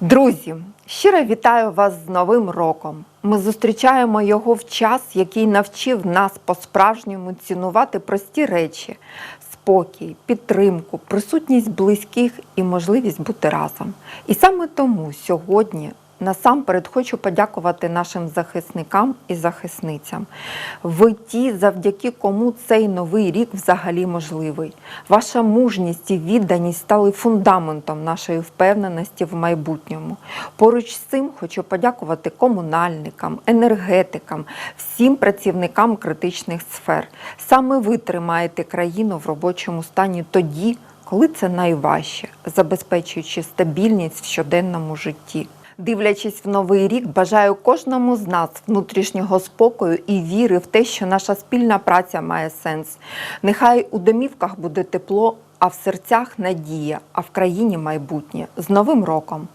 Друзі, щиро вітаю вас з Новим роком. Ми зустрічаємо його в час, який навчив нас по-справжньому цінувати прості речі: спокій, підтримку, присутність близьких і можливість бути разом. І саме тому сьогодні насамперед хочу подякувати нашим захисникам і захисницям. Ви ті, завдяки кому цей новий рік взагалі можливий. Ваша мужність і відданість стали фундаментом нашої впевненості в майбутньому. Поруч з цим хочу подякувати комунальникам, енергетикам, всім працівникам критичних сфер. Саме ви тримаєте країну в робочому стані тоді, коли це найважче, забезпечуючи стабільність в щоденному житті. Дивлячись в новий рік, бажаю кожному з нас внутрішнього спокою і віри в те, що наша спільна праця має сенс. Нехай у домівках буде тепло, а в серцях надія, а в країні майбутнє. З Новим роком!